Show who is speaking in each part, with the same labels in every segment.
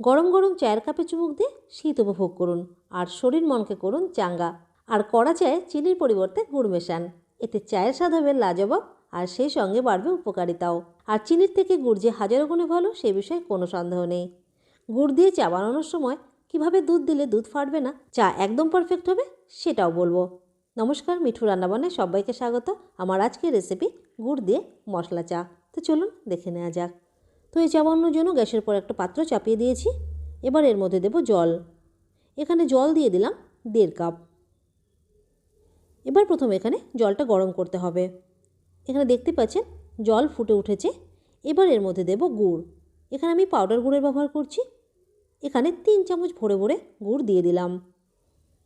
Speaker 1: গরম গরম চায়ের কাপে চুমুক দিয়ে শীত উপভোগ করুন আর শরীর মনকে করুন চাঙ্গা। আর কড়া চায়ে চিনির পরিবর্তে গুড় মেশান। এতে চায়ের স্বাদ হবে লাজবাব আর সেই সঙ্গে বাড়বে উপকারিতাও। আর চিনির থেকে গুড় যে হাজারো গুণে ভালো সে বিষয়ে কোনো সন্দেহ নেই। গুড় দিয়ে চা বানানোর সময় কীভাবে দুধ দিলে দুধ ফাটবে না চা একদম পারফেক্ট হবে, সেটাও বলব। নমস্কার, মিঠু রান্নাবান্নায় সবাইকে স্বাগত। আমার আজকের রেসিপি গুড় দিয়ে মশলা চা। তো চলুন দেখে নেওয়া যাক। তো এই চা বানানোর জন্য গ্যাসের পর একটা পাত্র চাপিয়ে দিয়েছি। এবার এর মধ্যে দেব জল। এখানে জল দিয়ে দিলাম দেড় কাপ। এবার প্রথমে এখানে জলটা গরম করতে হবে। এখানে দেখতে পাচ্ছেন জল ফুটে উঠেছে। এবার এর মধ্যে দেব গুড়। এখানে আমি পাউডার গুড়ের ব্যবহার করছি। এখানে তিন চামচ ভরে ভরে গুড় দিয়ে দিলাম।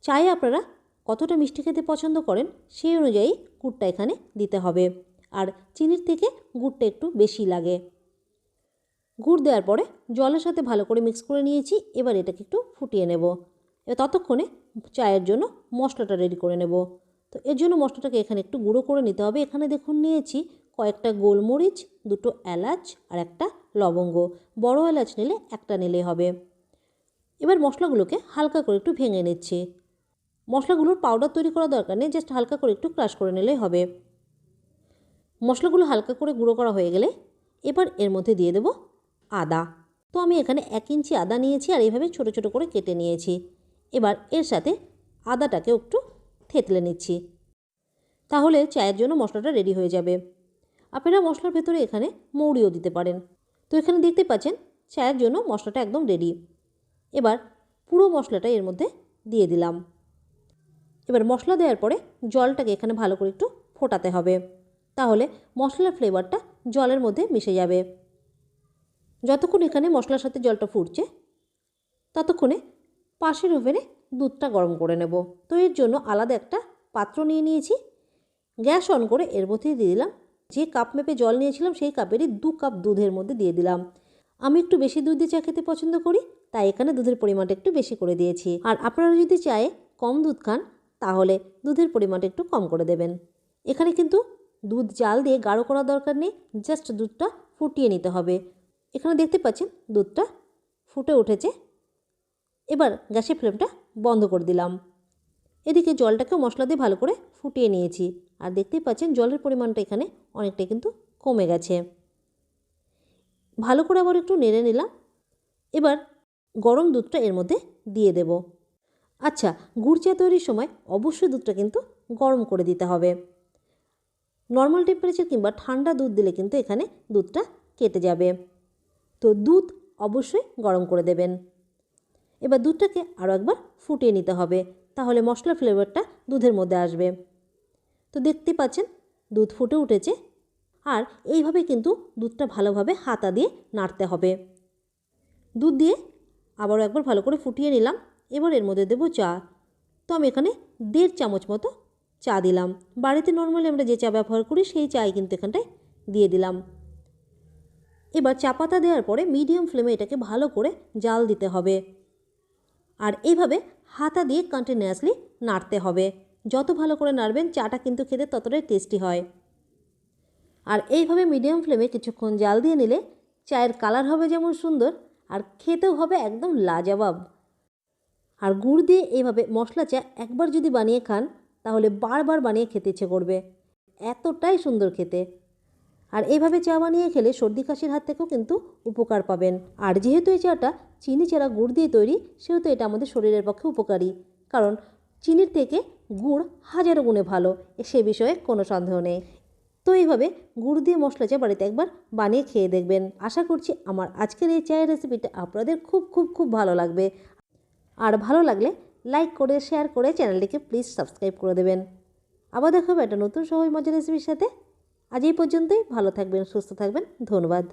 Speaker 1: চায়ে আপনারা কতটা মিষ্টি খেতে পছন্দ করেন সেই অনুযায়ী গুড়টা এখানে দিতে হবে। আর চিনির থেকে গুড়টা একটু বেশি লাগে। গুড় দেওয়ার পরে জলের সাথে ভালো করে মিক্স করে নিয়েছি। এবার এটাকে একটু ফুটিয়ে নেব। এবার ততক্ষণে চায়ের জন্য মশলাটা রেডি করে নেব। তো এর জন্য মশলাটাকে এখানে একটু গুঁড়ো করে নিতে হবে। এখানে দেখুন নিয়েছি কয়েকটা গোলমরিচ, দুটো এলাচ আর একটা লবঙ্গ। বড় এলাচ নিলে একটা নিলেই হবে। এবার মশলাগুলোকে হালকা করে একটু ভেঙে নিচ্ছি। মশলাগুলোর পাউডার তৈরি করা দরকার নেই জাস্ট হালকা করে একটু ক্রাশ করে নিলেই হবে। মশলাগুলো হালকা করে গুঁড়ো করা হয়ে গেলে এবার এর মধ্যে দিয়ে দেব আদা। তো আমি এখানে এক ইঞ্চি আদা নিয়েছি আর এইভাবে ছোটো ছোটো করে কেটে নিয়েছি। এবার এর সাথে আদাটাকেও একটু থেতলে নিচ্ছি। তাহলে চায়ের জন্য মশলাটা রেডি হয়ে যাবে। আপনারা মশলার ভেতরে এখানে মৌরিও দিতে পারেন। তো এখানে দেখতে পাচ্ছেন, চায়ের জন্য মশলাটা একদম রেডি এবার পুরো মশলাটা এর মধ্যে দিয়ে দিলাম। এবার মশলা দেওয়ার পরে জলটাকে এখানে ভালো করে একটু ফোটাতে হবে। তাহলে মশলার ফ্লেভারটা জলের মধ্যে মিশে যাবে। যতক্ষণ এখানে মশলার সাথে জলটা ফুটছে, ততক্ষণে পাশের ওভেনে দুধটা গরম করে নেব। তো এর জন্য আলাদা একটা পাত্র নিয়ে নিয়েছি। গ্যাস অন করে এর মধ্যে দিয়ে দিলাম। যে কাপ মেপে জল নিয়েছিলাম, সেই কাপেরই দু কাপ দুধের মধ্যে দিয়ে দিলাম। আমি একটু বেশি দুধ দিয়ে চা খেতে পছন্দ করি, তাই এখানে দুধের পরিমাণটা একটু বেশি করে দিয়েছি। আর আপনারা যদি চায়ে কম দুধ খান, তাহলে দুধের পরিমাণটা একটু কম করে দেবেন। এখানে কিন্তু দুধ জাল দিয়ে গাঢ় করার দরকার নেই, জাস্ট দুধটা ফুটিয়ে নিতে হবে। এখানে দেখতে পাচ্ছেন দুধটা ফুটে উঠেছে। এবার গ্যাসের ফ্লেমটা বন্ধ করে দিলাম। এদিকে জলটাকে মশলা দিয়ে ভালো করে ফুটিয়ে নিয়েছি। আর দেখতেই পাচ্ছেন জলের পরিমাণটা এখানে অনেকটাই কিন্তু কমে গেছে। ভালো করে আবার একটু নেড়ে নিলাম। এবার গরম দুধটা এর মধ্যে দিয়ে দেব। আচ্ছা গুড় চা তৈরির সময় অবশ্যই দুধটা কিন্তু গরম করে দিতে হবে। নর্মাল টেম্পারেচার কিংবা ঠান্ডা দুধ দিলে কিন্তু এখানে দুধটা কেটে যাবে। তো দুধ অবশ্যই গরম করে দেবেন। এবার দুধটাকে আরও একবার ফুটিয়ে নিতে হবে, তাহলে মশলা ফ্লেভারটা দুধের মধ্যে আসবে। তো দেখতে পাচ্ছেন, দুধ ফুটে উঠেছে, আর এইভাবে কিন্তু দুধটা ভালোভাবে হাতা দিয়ে নাড়তে হবে। দুধ দিয়ে আবারও একবার ভালো করে ফুটিয়ে নিলাম, এবার এর মধ্যে দেবো চা। তো আমি এখানে দেড় চামচ মতো চা দিলাম। বাড়িতে নর্মালি আমরা যে চা ব্যবহার করি, সেই চাই কিন্তু এখানটায় দিয়ে দিলাম। এবার চা পাতা দেওয়ার পরে মিডিয়াম ফ্লেমে এটাকে ভালো করে জাল দিতে হবে। আর এইভাবে হাতা দিয়ে কন্টিনিউয়াসলি নাড়তে হবে। যত ভালো করে নাড়বেন, চাটা কিন্তু খেতে ততটাই টেস্টি হয়। আর এইভাবে মিডিয়াম ফ্লেমে কিছুক্ষণ জাল দিয়ে নিলে চায়ের কালার হবে যেমন সুন্দর, আর খেতেও হবে একদম লাজবাব। আর গুড় দিয়ে এইভাবে মশলা চা একবার যদি বানিয়ে খান, তাহলে বারবার বানিয়ে খেতে ইচ্ছে করবে। এতটাই সুন্দর খেতে। আর এইভাবে চা বানিয়ে খেলে সর্দি কাশির হাত থেকেও কিন্তু উপকার পাবেন। আর যেহেতু এই চাটা চিনি ছাড়া গুড় দিয়ে তৈরি, সেহেতু এটা আমাদের শরীরের পক্ষে উপকারী। কারণ চিনির থেকে গুড় হাজারো গুণে ভালো, সে বিষয়ে কোনো সন্দেহ নেই। তো এইভাবে গুড় দিয়ে মশলা চা বাড়িতে একবার বানিয়ে খেয়ে দেখবেন। আশা করছি আমার আজকের এই চায়ের রেসিপিটা আপনাদের খুব খুব খুব ভালো লাগবে। আর ভালো লাগলে লাইক করে, শেয়ার করে চ্যানেলটিকে প্লিজ সাবস্ক্রাইব করে দেবেন। আবার দেখাবো একটা নতুন সহজ মজার রেসিপির সাথে। আজ এই পর্যন্তই। ভালো থাকবেন সুস্থ থাকবেন। ধন্যবাদ।